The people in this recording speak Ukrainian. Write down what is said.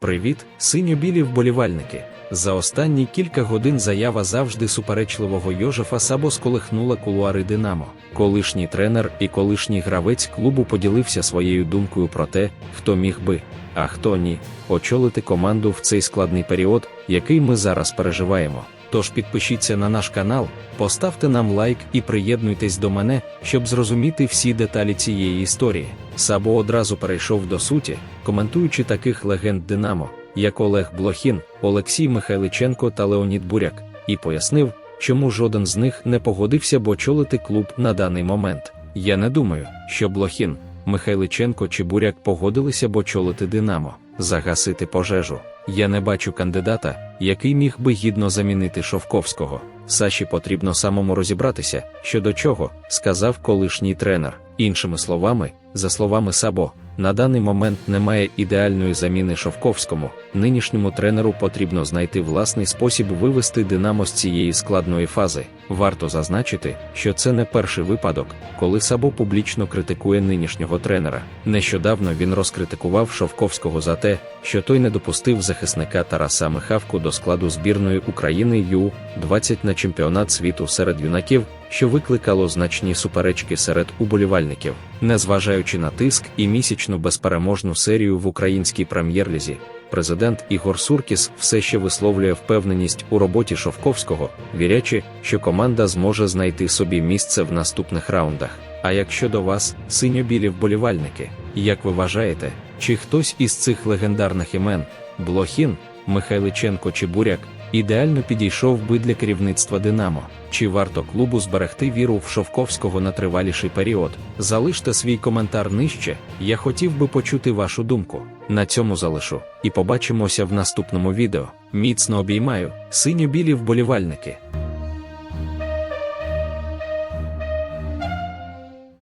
Привіт, синьо-білі вболівальники. За останні кілька годин заява завжди суперечливого Йожефа Сабо сколихнула кулуари Динамо. Колишній тренер і колишній гравець клубу поділився своєю думкою про те, хто міг би, а хто ні, очолити команду в цей складний період, який ми зараз переживаємо. Тож підпишіться на наш канал, поставте нам лайк і приєднуйтесь до мене, щоб зрозуміти всі деталі цієї історії. Сабо одразу перейшов до суті, коментуючи таких легенд Динамо, як Олег Блохін, Олексій Михайличенко та Леонід Буряк, і пояснив, чому жоден з них не погодився б очолити клуб на даний момент. Я не думаю, що Блохін, Михайличенко чи Буряк погодилися б очолити Динамо, загасити пожежу. Я не бачу кандидата, який міг би гідно замінити Шовковського. Саші потрібно самому розібратися, що до чого, сказав колишній тренер. Іншими словами, за словами Сабо, на даний момент немає ідеальної заміни Шовковському. Нинішньому тренеру потрібно знайти власний спосіб вивести Динамо з цієї складної фази. Варто зазначити, що це не перший випадок, коли Сабо публічно критикує нинішнього тренера. Нещодавно він розкритикував Шовковського за те, що той не допустив захисника Тараса Михавку до складу збірної України Ю-20 на чемпіонат світу серед юнаків, що викликало значні суперечки серед уболівальників. Незважаючи на тиск і місячну безпереможну серію в українській прем'єр-лізі, президент Ігор Суркіс все ще висловлює впевненість у роботі Шовковського, вірячи, що команда зможе знайти собі місце в наступних раундах. А як щодо вас, синьо-білі вболівальники, як ви вважаєте, чи хтось із цих легендарних імен Блохін, Михайличенко чи Буряк ідеально підійшов би для керівництва Динамо? Чи варто клубу зберегти віру в Шовковського на триваліший період? Залиште свій коментар нижче. Я хотів би почути вашу думку. На цьому залишу. І побачимося в наступному відео. Міцно обіймаю, синьо-білі вболівальники.